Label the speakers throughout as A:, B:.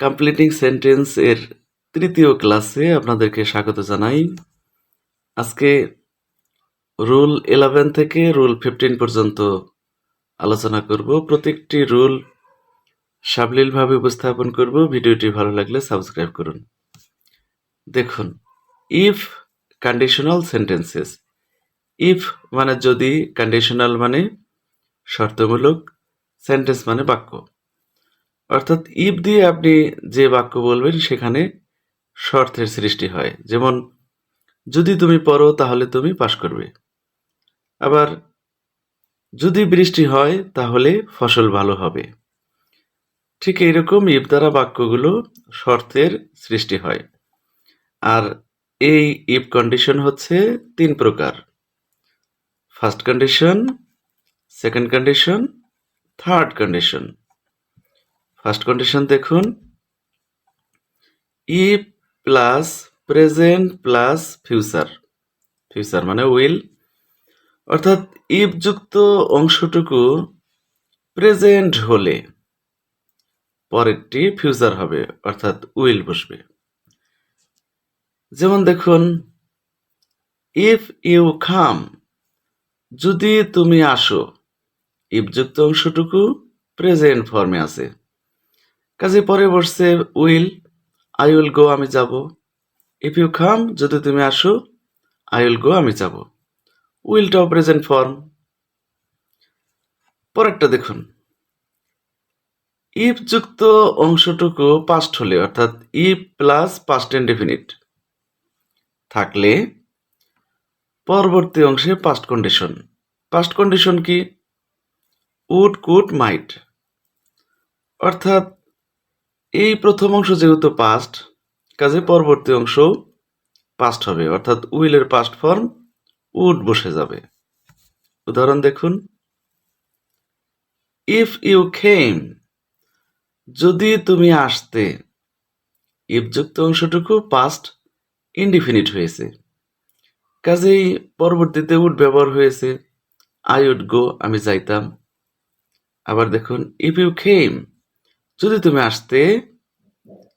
A: Completing sentence এর তৃতীয় ক্লাসে আপনাদেরকে স্বাগত জানাই। আজকে রুল ইলেভেন থেকে রুল ফিফটিন পর্যন্ত আলোচনা করব। প্রত্যেকটি রুল সাবলীলভাবে উপস্থাপন করব। ভিডিওটি ভালো লাগলে সাবস্ক্রাইব করুন। দেখুন ইফ কন্ডিশনাল সেন্টেন্সেস ইফ মানে যদি কন্ডিশনাল মানে শর্তমূলক সেন্টেন্স মানে বাক্য। অর্থাৎ ইফ দিয়ে আপনি যে বাক্য বলবেন, সেখানে শর্তের সৃষ্টি হয়। যেমন, যদি তুমি পড়ো, তাহলে তুমি পাশ করবে। আবার, যদি বৃষ্টি হয়, তাহলে ফসল ভালো হবে। ঠিক এইরকম ইফ দ্বারা বাক্যগুলো শর্তের সৃষ্টি হয়। আর এই ইফ কন্ডিশন হচ্ছে তিন প্রকার। First condition, second condition, third condition. First condition দেখুন। If plus present plus future future মানে উইল অর্থাৎ ইফ যুক্ত অংশটুকু প্রেজেন্ট হলে পরেরটি ফিউচার হবে, অর্থাৎ উইল বসবে। যেমন দেখুন ইফ ইউ খাম যদি তুমি আসো ইফযুক্ত অংশটুকু প্রেজেন্ট ফর্মে আছে। কাজে পরে বসছে উইল, আই উইল গো, আমি যাব। ইফ ইউ খাম যদি তুমি আসো, আই উইল গো, আমি যাব। উইলটাও প্রেজেন্ট ফর্ম। পরেরটা দেখুন। ইফ যুক্ত অংশটুকু পাস্ট হলে, অর্থাৎ ইফ প্লাস পাস্ট ইনডেফিনিট থাকলে পরবর্তী অংশে পাস্ট কন্ডিশন পাস্ট কন্ডিশন কি? Would, could, might. অর্থাৎ এই প্রথম অংশ যেহেতু পাস্ট কাজে পরবর্তী অংশ পাস্ট হবে, অর্থাৎ উইলের পাস্ট ফর্ম উড বসে যাবে। উদাহরণ দেখুন। ইফ ইউ খেম যদি তুমি আসতে ইফযুক্ত অংশটুকু পাস্ট ইনডিফিনিট হয়েছে, কাজেই পরবর্তীতে উড ব্যবহার হয়েছে। আই উড গো আমি যাইতাম। আবার দেখুন ইফ ইউ খেম যদি তুমি আসতে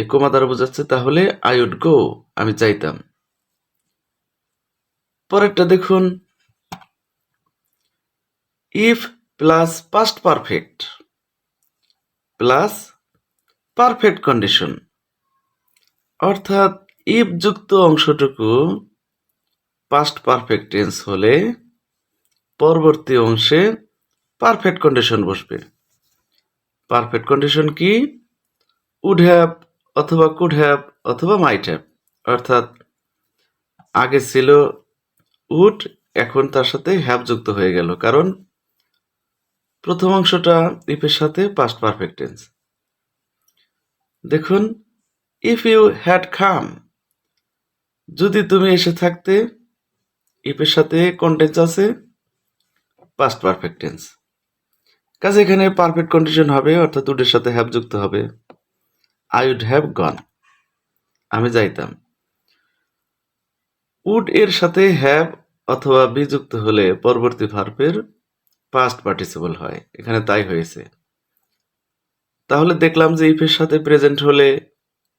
A: এ কমা দ্বারা বোঝাচ্ছে, তাহলে আই উড গো আমি চাইতাম পরেরটা দেখুন। If plus past perfect plus perfect condition অর্থাৎ ইফ যুক্ত অংশটুকু পাস্ট পারফেক্ট টেন্স হলে পরবর্তী অংশে পারফেক্ট কন্ডিশন বসবে। পারফেক্ট কন্ডিশন কি? উড হ্যাভ অথবা কুড হ্যাভ অথবা মাইট হ্যাভ অর্থাৎ আগে ছিল উড এখন তার সাথে হ্যাভ যুক্ত হয়ে গেল। কারণ প্রথম অংশটা ইফের সাথে পাস্ট পারফেক্ট টেন্স দেখুন ইফ ইউ হ্যাড খাম যদি তুমি এসে থাকতে ইফের সাথে কন্টেন্স আছে পাস্ট পারফেক্ট টেন্স কাজে এখানে পারফেক্ট কন্ডিশন হবে, অর্থাৎ উডের সাথে হ্যাভ যুক্ত হবে। আই উড হ্যাভ গন আমি যাইতাম। উড এর সাথে হ্যাভ অথবা বি যুক্ত হলে পরবর্তী ভার্বের পাস্ট পার্টিসিপল হয়। এখানে তাই হয়েছে। তাহলে দেখলাম যে ইফের সাথে প্রেজেন্ট হলে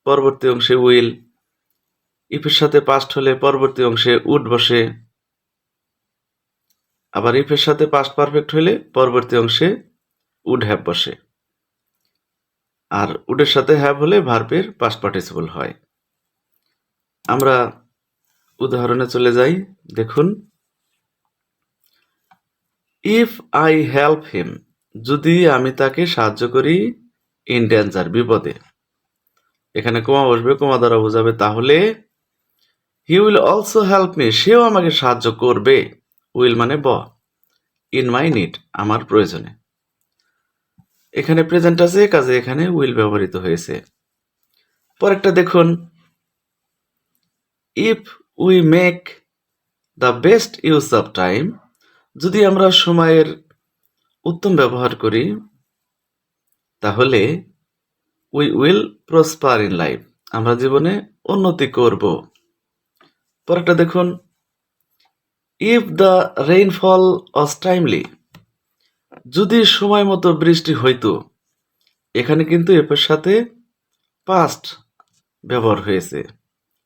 A: পরবর্তী অংশে উইল ইফের সাথে পাস্ট হলে পরবর্তী অংশে উড বসে। আবার ইফের সাথে পাস্ট পারফেক্ট হলে পরবর্তী অংশে উড হ্যাভ বসে। আর উডের সাথে হ্যাভ হলে ভার্বের পাস্ট পার্টিসিপল হয়। আমরা উদাহরণে চলে যাই, দেখুন। ইফ আই হেল্প হিম যদি আমি তাকে সাহায্য করি ইন ডেঞ্জার বিপদে। এখানে কোমা বসবে, কোমা দ্বারা বোঝাবে, তাহলে he will also help me সেও আমাকে সাহায্য করবে। উইল মানে ব। ইন মাই নিড আমার প্রয়োজনে। এখানে প্রেজেন্ট আছে কাজে এখানে উইল ব্যবহৃত হয়েছে। পরেরটা দেখুন। If we make the best use of time যদি আমরা সময়ের উত্তম ব্যবহার করি, তাহলে we will prosper in life আমরা জীবনে উন্নতি করব। পরেরটা দেখুন। If the rainfall is timely যদি সময় মতো বৃষ্টি হইতো, এখানে কিন্তু এপের সাথে পাস্ট ব্যবহার হয়েছে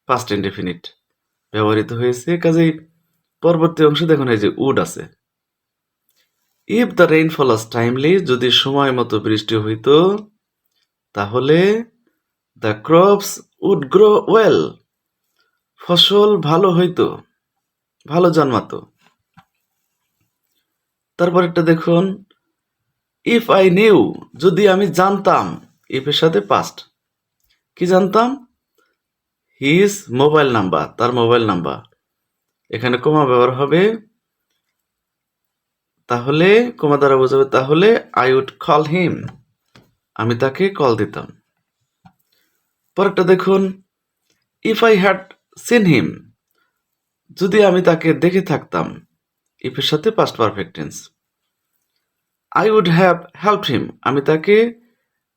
A: পাস্ট ইনডেফিনিট ব্যবহৃত হয়েছে। কাজেই পরবর্তী অংশে দেখুন এই যে উড আছে। If the rain falls timely যদি সময় মতো বৃষ্টি হইতো, তাহলে the crops would grow well ফসল ভালো হইতো, ভালো জন্মাতো। তারপর একটা দেখুন ইফ আই নিউ যদি আমি জানতাম ইফের সাথে পাস্ট কি জানতাম? হিজ মোবাইল নাম্বার তার মোবাইল নাম্বার এখানে কোমা ব্যবহার হবে, তাহলে কোমা দ্বারা বোঝাবে, তাহলে আই উড কল হিম আমি তাকে কল দিতাম। পরেরটা দেখুন if I had seen him যদি আমি তাকে দেখে থাকতাম ইফের সাথে past perfect tense I would have help him আমি তাকে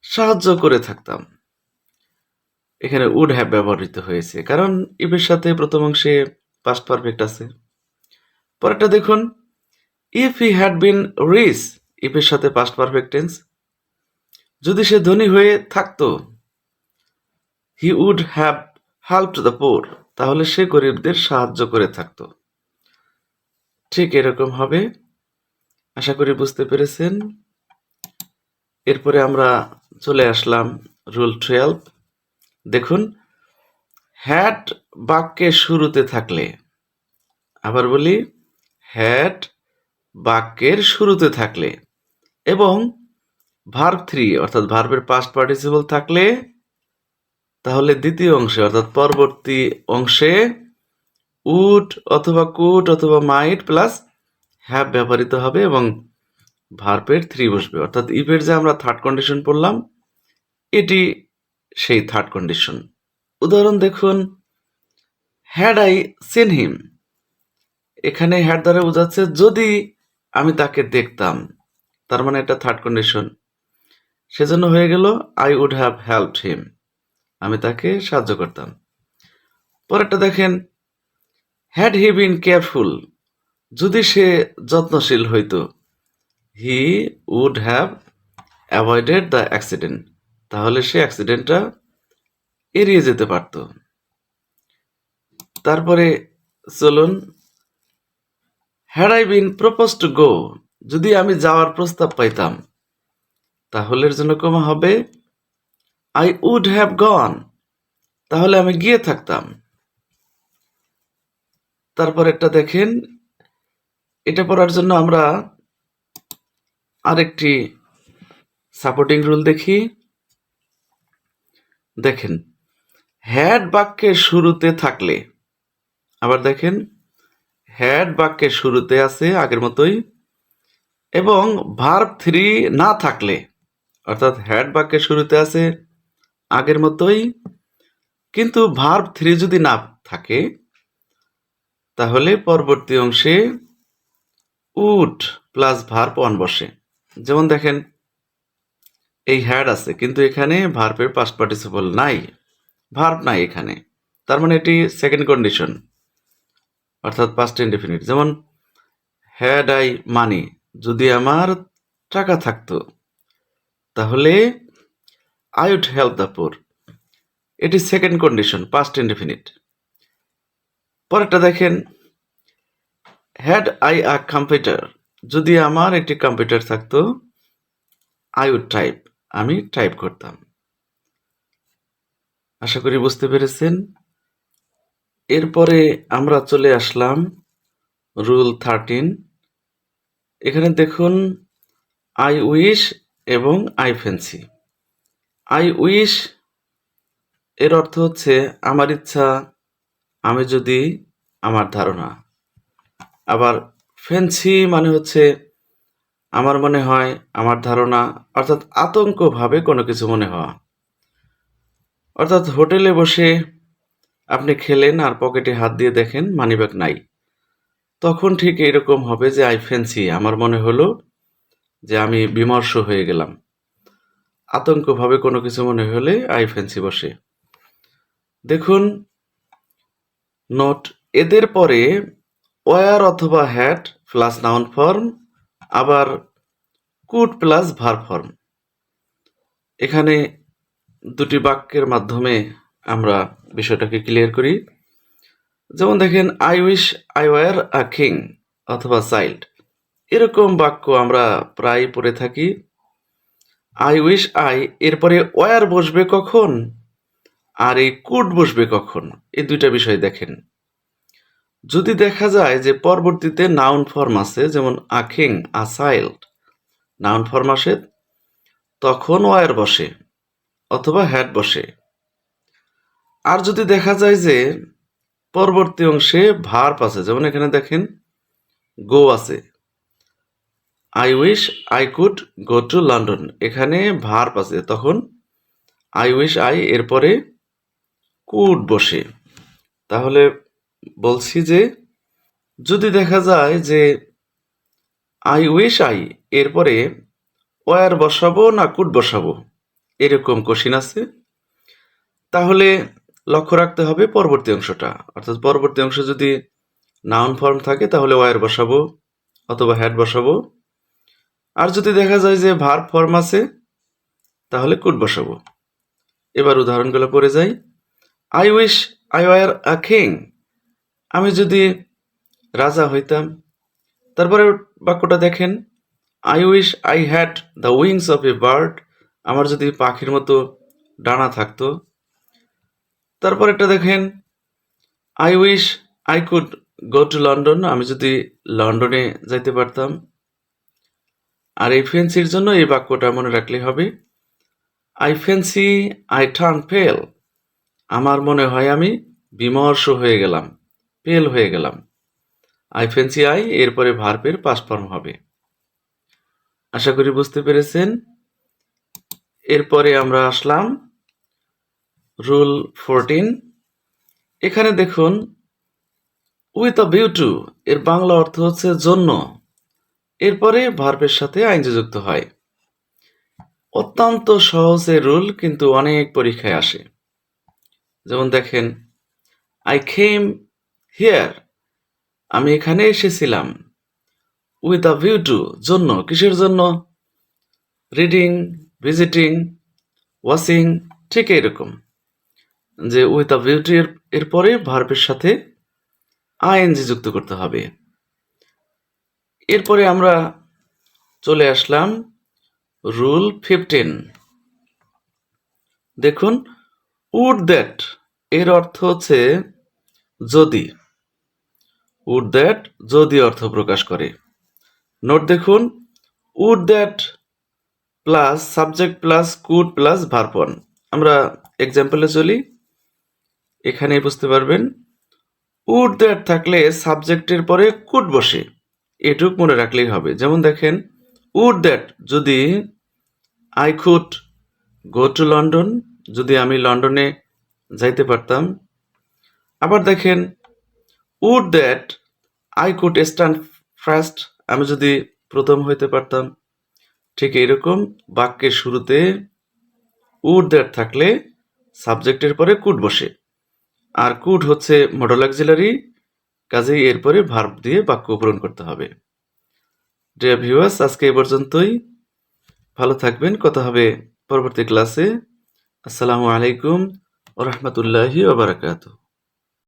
A: সাহায্য করে থাকতাম। এখানে উড হ্যাভ ব্যবহৃত হয়েছে। কারণ ইফের সাথে প্রথম অংশে পাস্ট পারফেক্ট আছে। পরেরটা দেখুন। ইফ হি হ্যাড বিন রিস ইফের সাথে পাস্ট পারফেক্ট টেন্স যদি সে ধনী হয়ে থাকতো he would have help the poor তাহলে সে গরিবদের সাহায্য করে থাকতো। ঠিক এরকম হবে। আশা করি বুঝতে পেরেছেন। এরপরে আমরা চলে আসলাম রুল টুয়েলভ দেখুন, হ্যাট বাক্যের শুরুতে থাকলে, আবার বলি, হ্যাট বাক্যের শুরুতে থাকলে এবং ভার্ব থ্রি, অর্থাৎ ভার্বের পাস্ট পার্টিসিপল থাকলে, তাহলে দ্বিতীয় অংশে, অর্থাৎ পরবর্তী অংশে উট অথবা কুট অথবা মাইট প্লাস হ্যাভ ব্যবহৃত হবে এবং ভার্বের থ্রি বসবে। অর্থাৎ ইফের যে আমরা থার্ড কন্ডিশন পড়লাম, এটি সেই থার্ড কন্ডিশন উদাহরণ দেখুন হ্যাড আই সিন হিম এখানে হ্যাড দ্বারা বোঝাচ্ছে, যদি আমি তাকে দেখতাম, তার মানে এটা থার্ড কন্ডিশন সেজন্য হয়ে গেল I would have help him আমি তাকে সাহায্য করতাম। পরেরটা দেখেন হ্যাড হি বিন কেয়ারফুল যদি সে যত্নশীল হইতো he would have avoided the accident তাহলে সে অ্যাক্সিডেন্টটা এড়িয়ে যেতে পারত। তারপরে চলুন had I been propose to go যদি আমি যাওয়ার প্রস্তাব পাইতাম তাহলে জন্য কমা হবে। আই উড হ্যাভ গন তাহলে আমি গিয়ে থাকতাম। তারপর একটা দেখেন এটা পড়ার জন্য আমরা আরেকটি সাপোর্টিং রুল দেখি। দেখেন হ্যাড বাক্যের শুরুতে থাকলে, আবার দেখেন হ্যাড বাক্যের শুরুতে আছে আগের মতোই, এবং ভার্ব থ্রি না থাকলে, অর্থাৎ হ্যাড বাক্যের শুরুতে আছে আগের মতোই, কিন্তু ভার্ব থ্রি যদি না থাকে, তাহলে পরবর্তী অংশে উড প্লাস ভার্ব ওয়ান বসে। যেমন দেখেন, এই হ্যাড আছে, কিন্তু এখানে ভার্পের পাস্ট পার্টিসিপল নাই। ভার্প নাই এখানে। তার মানে এটি সেকেন্ড কন্ডিশন অর্থাৎ পাস্ট ইনডেফিনিট যেমন হ্যাড আই মানি যদি আমার টাকা থাকতো, তাহলে I would help the poor এটি সেকেন্ড কন্ডিশন পাস্ট ইনডেফিনিট পরেরটা দেখেন হ্যাড আই আ কম্পিউটার যদি আমার একটি কম্পিউটার থাকতো আই উড টাইপ আমি টাইপ করতাম। আশা করি বুঝতে পেরেছেন। এরপরে আমরা চলে আসলাম রুল থার্টিন এখানে দেখুন আই উইশ এবং আই ফ্যান্সি আই উইশ এর অর্থ হচ্ছে, আমার ইচ্ছা, আমি যদি, আমার ধারণা। আবার ফ্যান্সি মানে হচ্ছে আমার মনে হয়, আমার ধারণা, অর্থাৎ আতঙ্কভাবে কোনো কিছু মনে হওয়া। অর্থাৎ হোটেলে বসে আপনি খেলেন আর পকেটে হাত দিয়ে দেখেন মানিব্যাগ নাই। তখন ঠিক এরকম হবে যে, আই ফ্যান্সি আমার মনে হলো যে, আমি বিমর্ষ হয়ে গেলাম। আতঙ্কভাবে কোনো কিছু মনে হলে, আই ফ্যান্সি বসে। দেখুন নোট এদের পরে ওয়ার অথবা হ্যাট প্লাস নাউন ফর্ম আবার কুড প্লাস ভার ফর্ম এখানে দুটি বাক্যের মাধ্যমে আমরা বিষয়টাকে ক্লিয়ার করি। যেমন দেখেন I wish I were a king অথবা চাইল্ড এরকম বাক্য আমরা প্রায় পড়ে থাকি। আই উইশ আই এরপরে ওয়ার বসবে কখন? আর এই কুড বসবে কখন? এই দুইটা বিষয় দেখেন। যদি দেখা যায় যে পরবর্তীতে নাউন ফর্ম আছে, যেমন a king king a child noun form আসে, তখন ওয়ার বসে অথবা হ্যাড বসে। আর যদি দেখা যায় যে পরবর্তী অংশে ভার্প আছে, যেমন এখানে দেখেন গো আছে। I wish I could go to London এখানে ভার্প আছে, তখন আই উইশ আই এরপরে কুড বসে। তাহলে বলছি যে, যদি দেখা যায় যে, আই উইশ আই, এরপরে ওয়ার বসাবো না কুড বসাবো? এরকম কোশ্চিন আছে। তাহলে লক্ষ্য রাখতে হবে পরবর্তী অংশটা। অর্থাৎ পরবর্তী অংশ যদি নাউন ফর্ম থাকে, তাহলে ওয়ার বসাবো অথবা হ্যাড বসাবো। আর যদি দেখা যায় যে ভার ফর্ম আছে, তাহলে কুড বসাবো। এবার উদাহরণগুলো পড়ে যাই। I wish I were a king আমি যদি রাজা হইতাম, তারপরে বাক্যটা দেখেন I wish I had the wings of a bird আমার যদি পাখির মতো ডানা থাকতো। তারপর একটা দেখেন I wish I could go to London আমি যদি লন্ডনে যাইতে পারতাম। আর এই ফেন্সির জন্য এই বাক্যটা মনে রাখলে হবে I fancy I turn pale আমার মনে হয় আমি বিমর্ষ হয়ে গেলাম। পেল হয়ে গেলাম। আই আই এরপরে ভার্বের পাস ফর্ম হবে। আশা করি বুঝতে পেরেছেন। এরপরে আমরা আসলাম রুল ফোরটিন। এখানে দেখুন, উইথ আ বিউটু এর বাংলা অর্থ হচ্ছে জন্য। এরপরে ভার্বের সাথে আইনজি যুক্ত হয়। অত্যন্ত সহজ এই রুল কিন্তু অনেক পরীক্ষায় আসে। যেমন দেখেন আই খেম হিয়ার আমি এখানে এসেছিলাম। উইথ আ ভিউ টু জন্য, কিসের জন্য? রিডিং ভিজিটিং ওয়াশিং ঠিক এরকম যে উইথ আ ভিউ টু এর এরপরে ভার্বের সাথে আইএনজি যুক্ত করতে হবে। এরপরে আমরা চলে আসলাম রুল ফিফটিন দেখুন উড দ্যাট এর অর্থ হচ্ছে যদি। উড দ্যাট যদি অর্থ প্রকাশ করে। নোট দেখুন would that plus subject plus could plus verb আমরা এক্সাম্পলে চলি। এখানে বুঝতে পারবেন উড দ্যাট থাকলে সাবজেক্টের পরে কুড বসে। এটুক মনে রাখলেই হবে। যেমন দেখেন উড দ্যাট যদি I could go to London যদি আমি লন্ডনে যাইতে পারতাম। আবার দেখেন would that I could stand first আমি যদি প্রথম হইতে পারতাম। ঠিক এরকম বাক্যের শুরুতে উড দ্যাট থাকলে সাবজেক্টের পরে কুড বসে। আর কুড হচ্ছে মডেল অক্সিলারি কাজেই এরপরে ভার্ব দিয়ে বাক্য পূরণ করতে হবে। ডিয়ার ভিউয়ার্স আজকে এ পর্যন্তই। ভালো থাকবেন, কথা হবে পরবর্তী ক্লাসে আসসালামু আলাইকুম ও রহমতুল্লাহি ওবরাকাতুহ